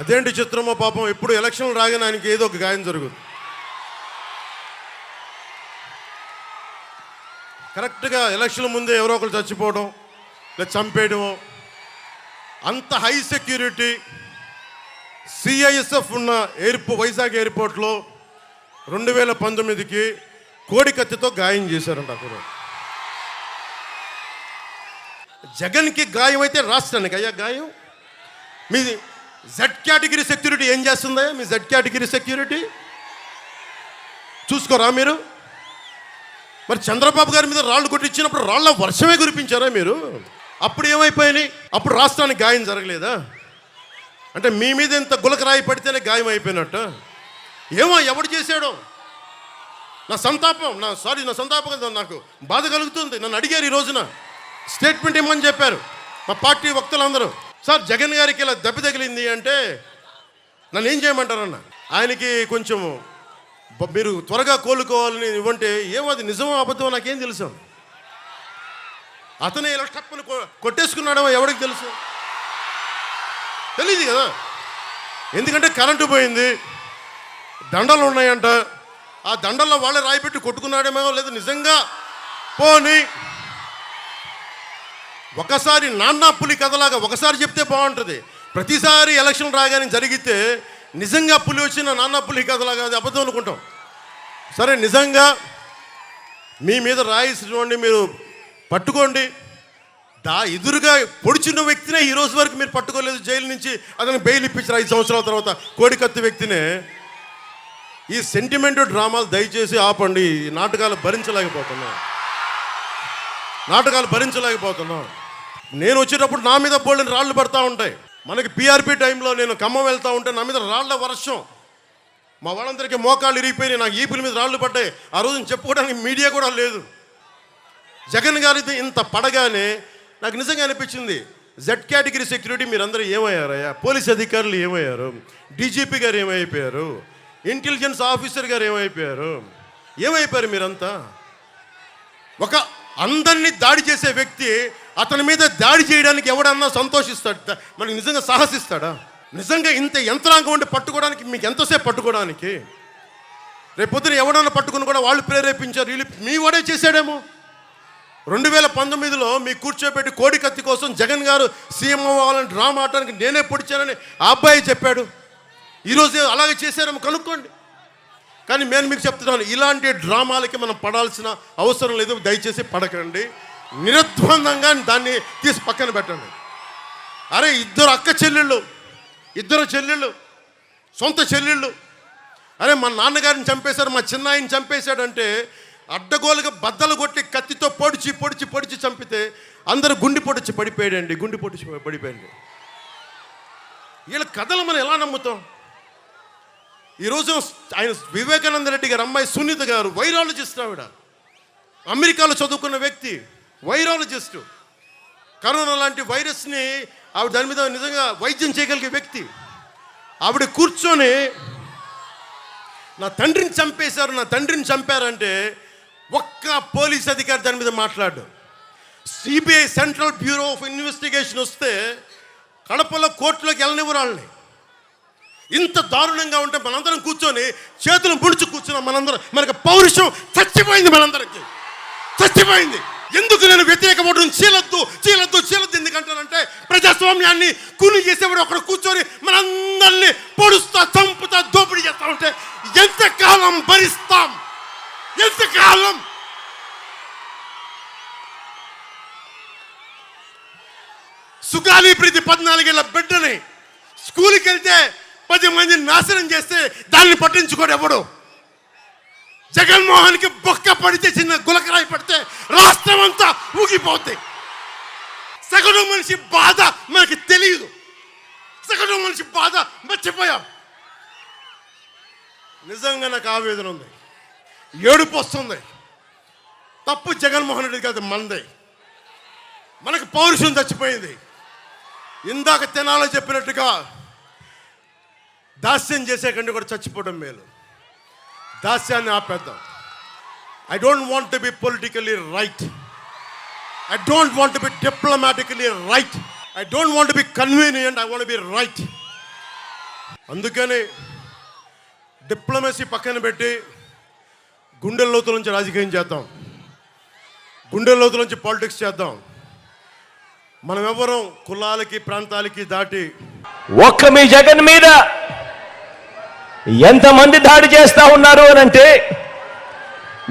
అదేంటి చిత్రమో పాపం ఎప్పుడు ఎలక్షన్లు రాగానే ఆయనకి ఏదో ఒక గాయం జరుగుతుంది. కరెక్ట్గా ఎలక్షన్ ముందే ఎవరో ఒకరు చచ్చిపోవడం లేదా చంపేయడం అంత హై సెక్యూరిటీ సిఐఎస్ఎఫ్ ఉన్న ఎయిర్పో వైజాగ్ ఎయిర్పోర్ట్లో రెండు వేల పంతొమ్మిదికి కోడి కత్తితో గాయం చేశారంట అక్కడ జగన్కి గాయం అయితే రాష్ట్రానికి. అయ్యా గాయం? మీది జెడ్ కేటగిరీ సెక్యూరిటీ ఏం చేస్తుందా? మీ జెడ్ కేటగిరీ సెక్యూరిటీ చూసుకోరా మీరు? మరి చంద్రబాబు గారి మీద రాళ్ళు కొట్టించినప్పుడు రాళ్ళ వర్షమే కురిపించారా మీరు? అప్పుడు ఏమైపోయినాయి? అప్పుడు రాష్ట్రానికి గాయం జరగలేదా? అంటే మీ మీద ఇంత గులకరాయి పడితేనే గాయం అయిపోయినట్టు. ఏమో ఎవడు చేశాడో? నా సంతాపం నా సారీ నా సంతాపం కదా నాకు. బాధ కలుగుతుంది. నన్ను అడిగారు ఈ రోజున. స్టేట్మెంట్ ఇమ్మని చెప్పారు. మా పార్టీ వక్తలందరూ. సార్ జగన్ గారికి ఇలా దెబ్బ తగిలింది అంటే నన్ను ఏం చేయమంటారన్న? ఆయనకి కొంచెం మీరు త్వరగా కోలుకోవాలని ఇవ్వంటే ఏమో అది నిజమో అబద్ధమో నాకేం తెలుసు. అతనే ఇలా టప్పును కొ- కొట్టేసుకున్నాడో ఎవరికి తెలుసు? తెలియదు కదా. ఎందుకంటే కరెంటు పోయింది దండలు ఉన్నాయంట. ఆ దండల్లో వాళ్ళే రాయిపెట్టి కొట్టుకున్నాడేమో లేదు నిజంగా పోని. ఒకసారి నాన్న పులి కథలాగా ఒకసారి చెప్తే బాగుంటుంది. ప్రతిసారి ఎలక్షన్ రాగానే జరిగితే నిజంగా పులి వచ్చిన నాన్న పులి కథలాగా అది అబద్ధం అనుకుంటాం. సరే నిజంగా మీ మీద రాయిసినోడిని మీరు పట్టుకోండి. దా ఎదురుగా పొడిచిన వ్యక్తినే ఈ రోజు వరకు మీరు పట్టుకోలేదు జైలు నుంచి అతను బెయిల్ ఇప్పించారు ఐదు సంవత్సరాల తర్వాత కోడికత్తి వ్యక్తినే. ఈ సెంటిమెంట్ డ్రామాలు దయచేసి ఆపండి ఈ నాటకాలు భరించలేకపోతున్నాం. నాటకాలు భరించలేకపోతున్నాం. నేను వచ్చేటప్పుడు నా మీద బోల్డెన్ రాళ్ళు పడతా ఉంటాయి. మనకి పిఆర్పి టైంలో నేను ఖమ్మం వెళ్తూ ఉంటే నా మీద రాళ్ళ వర్షం. మా వాళ్ళందరికీ మోకాళ్ళు ఇరిగిపోయినాయి నాకు ఈపుల మీద రాళ్ళు పడ్డాయి. ఆ రోజు చెప్పుకోవడానికి మీడియా కూడా లేదు. జగన్ గారిది ఇంత పడగానే నాకు నిజంగా అనిపించింది జెడ్ కేటగిరీ సెక్యూరిటీ మీరందరూ ఏమయ్యారయ్యా? పోలీస్ అధికారులు ఏమయ్యారు? డీజీపీ గారు ఏమైపోయారు? ఇంటెలిజెన్స్ ఆఫీసర్ గారు ఏమైపోయారు? ఏమైపోయారు మీరంతా? ఒక అందరినీ దాడి చేసే వ్యక్తి అతని మీద దాడి చేయడానికి ఎవడన్నా సంతోషిస్తాడు? మనకి నిజంగా సాహసిస్తాడా? నిజంగా ఇంత యంత్రాంగం ఉండి పట్టుకోవడానికి మీకు ఎంతసేపు పట్టుకోవడానికి? రేపొద్దున ఎవడన్నా పట్టుకుని కూడా వాళ్ళు ప్రేరేపించారు వీళ్ళు మీ వాడే చేశాడేమో. రెండు వేల పంతొమ్మిదిలో మీ కూర్చోబెట్టి కోడి కత్తి కోసం జగన్ గారు సీఎం అవ్వాలని డ్రామా ఆడటానికి నేనే పొడిచానని ఆ అబ్బాయి చెప్పాడు. ఈరోజు అలాగే చేశారేమో కనుక్కోండి. కానీ నేను మీకు చెప్తున్నాను ఇలాంటి డ్రామాలకి మనం పడాల్సిన అవసరం లేదు దయచేసి పడకండి. నిర్ద్వందంగా దాన్ని తీసి పక్కన పెట్టండి. అరే ఇద్దరు అక్క చెల్లెళ్ళు ఇద్దరు చెల్లెళ్ళు సొంత చెల్లెళ్ళు. అరే మా నాన్నగారిని చంపేశారు మా చిన్నాయిని చంపేశాడంటే అడ్డగోలుగా బద్దలు కొట్టి కత్తితో పొడిచి పొడిచి పొడిచి చంపితే అందరూ గుండి పొడిచి పడిపోయాడండి గుండి పొడిచి పడిపోయండి వీళ్ళ కథలు మనం ఎలా నమ్ముతాం? ఈరోజు ఆయన వివేకానంద రెడ్డి గారు అమ్మాయి సునీత గారు వైరాలజిస్ట్ ఆవిడ. అమెరికాలో చదువుకున్న వ్యక్తి వైరాలజిస్ట్. కరోనా లాంటి వైరస్ని ఆవిడ దాని మీద నిజంగా వైద్యం చేయగలిగే వ్యక్తి. ఆవిడ కూర్చొని నా తండ్రిని చంపేశారు నా తండ్రిని చంపారంటే ఒక్క పోలీస్ అధికారి దాని మీద మాట్లాడు. CBI central bureau of investigation వస్తే కడపలో కోర్టులోకి వెళ్ళనివ్వరాళ్ళని ఇంత దారుణంగా ఉంటే మనందరం కూర్చొని చేతులు ముడుచు కూర్చున్నాం మనందరం మనకి పౌరుషం చచ్చిపోయింది మనందరికి. చచ్చిపోయింది. ఎందుకు నేను వ్యతిరేక ఓటును చీలొద్దు చీలొద్దు చీలొద్దు ఎందుకంటానంటే ప్రజాస్వామ్యాన్ని కూలి చేసేవాడు ఒకడు కూర్చొని మనందరినీ పొడుస్తా చంపుతా దోపిడీ చేస్తా ఉంటే ఎంతకాలం భరిస్తాం? ఎంతకాలం? సుగాలి ప్రీతి పద్నాలుగేళ్ళ బిడ్డని స్కూల్కి వెళ్తే పది మంది నాశనం చేస్తే దాన్ని పట్టించుకోడు ఎవడు? జగన్మోహన్కి బొక్క పడితే చిన్న గులకరాయి పడితే రాష్ట్రం అంతా ఊగిపోతాయి సగటు మనిషి బాధ మనకి తెలియదు సగటు మనిషి బాధ మర్చిపోయాం. నిజంగా నాకు ఆవేదన ఉంది. ఏడుపు వస్తుంది. తప్పు జగన్మోహన్ రెడ్డి కాదు మనదే. మనకు పౌరుషం చచ్చిపోయింది. ఇందాక తినాలో చెప్పినట్టుగా దాస్యం చేసే కంటే కూడా చచ్చిపోవడం మేలు. దాస్యాన్ని ఆపేద్దాం. I don't want to be politically right I don't want to be diplomatically right I don't want be convenient I want be right అందుకని డిప్లొమసీ పక్కన పెట్టి గుండె లోతుల నుంచి రాజకీయం చేద్దాం. గుండె లోతుల నుంచి పాలిటిక్స్ చేద్దాం. మనం ఎవరం కులాలకి ప్రాంతాలకి దాటి ఒక్క మీ జగన్ మీద ఎంతమంది దాడి చేస్తా ఉన్నారు అని అంటే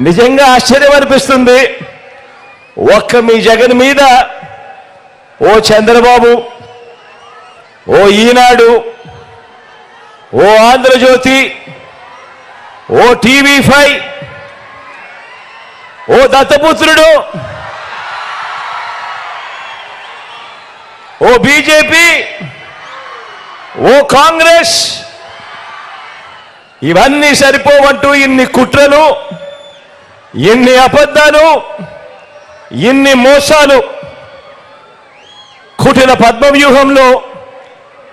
నిజంగా ఆశ్చర్యం అనిపిస్తుంది. ఒక్క మీ జగన్ మీద ఓ చంద్రబాబు ఓ ఈనాడు ఓ ఆంధ్రజ్యోతి ఓ టీవీ ఫైవ్ ఓ దత్తపుత్రుడు ఓ బీజేపీ ఓ కాంగ్రెస్ ఇవన్నీ సరిపోవంటూ ఇన్ని కుట్రలు ఇన్ని అబద్ధాలు ఇన్ని మోసాలు. కుటిల పద్మవ్యూహంలో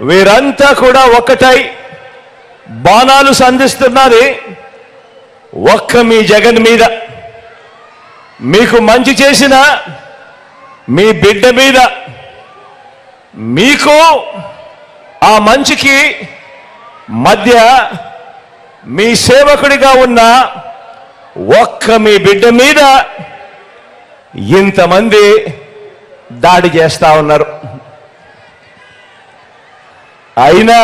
వీరంతా కూడా ఒక్కటై బాణాలు సంధిస్తున్నది ఒక్క మీ జగన్ మీద. మీకు మంచి చేసిన మీ బిడ్డ మీద. మీకు ఆ మంచికి మధ్య మీ సేవకుడిగా ఉన్న ఒక్క మీ బిడ్డ మీద ఇంతమంది దాడి చేస్తా ఉన్నారు. అయినా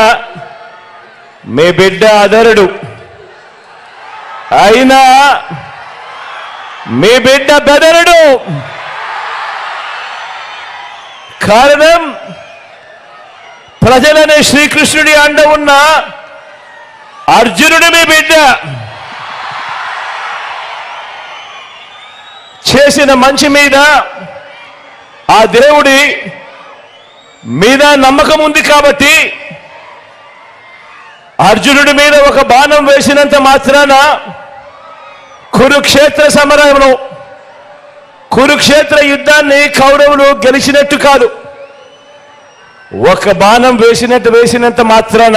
మీ బిడ్డ అదరుడు అయినా మీ బిడ్డ బెదరుడు. కారణం ప్రజలనే శ్రీకృష్ణుడి అండ ఉన్న అర్జునుడి మీ బిడ్డ. చేసిన మంచి మీద ఆ దేవుడి మీద నమ్మకం ఉంది కాబట్టి అర్జునుడి మీద ఒక బాణం వేసినంత మాత్రాన కురుక్షేత్ర సమరంలో కురుక్షేత్ర యుద్ధాన్ని కౌరవులు గెలిచినట్టు కాదు. ఒక బాణం వేసినట్టు వేసినంత మాత్రాన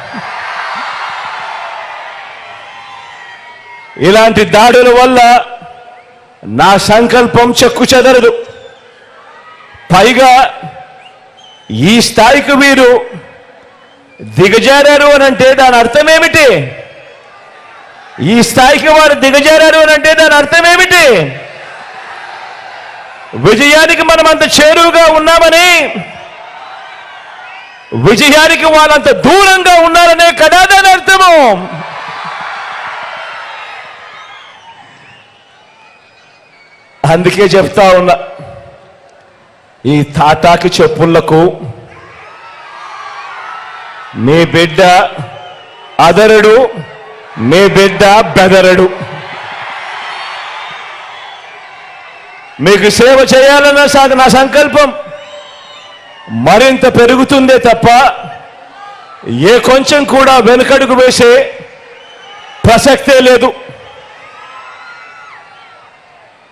ఇలాంటి దాడుల వల్ల నా సంకల్పం చెక్కు చెదరదు. పైగా ఈ స్థాయికి వీరు దిగజారారు అని అంటే దాని అర్థం ఏమిటి ఈ స్థాయికి వారు దిగజారారు అని అంటే దాని అర్థం ఏమిటి విజయానికి మనం అంత చేరువుగా ఉన్నామని విజయానికి వాళ్ళంత దూరంగా ఉన్నారనే కదా దాని అర్థము. అందుకే చెప్తా ఉన్నా ఈ తాటాకి చెప్పులకు మీ బిడ్డ అదరుడు మీ బిడ్డ బెదరడు. మీకు సేవ చేయాలన్న సాగు నా సంకల్పం మరింత పెరుగుతుందే తప్ప ఏ కొంచెం కూడా వెనుకడుగు వేసే ప్రసక్తే లేదు.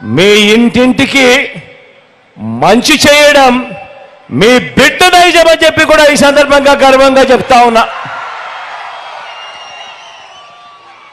మీ ఇంటింటికి మంచి చేయడం మీ బిడ్డ నైజం చెప్పి కూడా ఈ సందర్భంగా గర్వంగా చెప్తా ఉన్నా.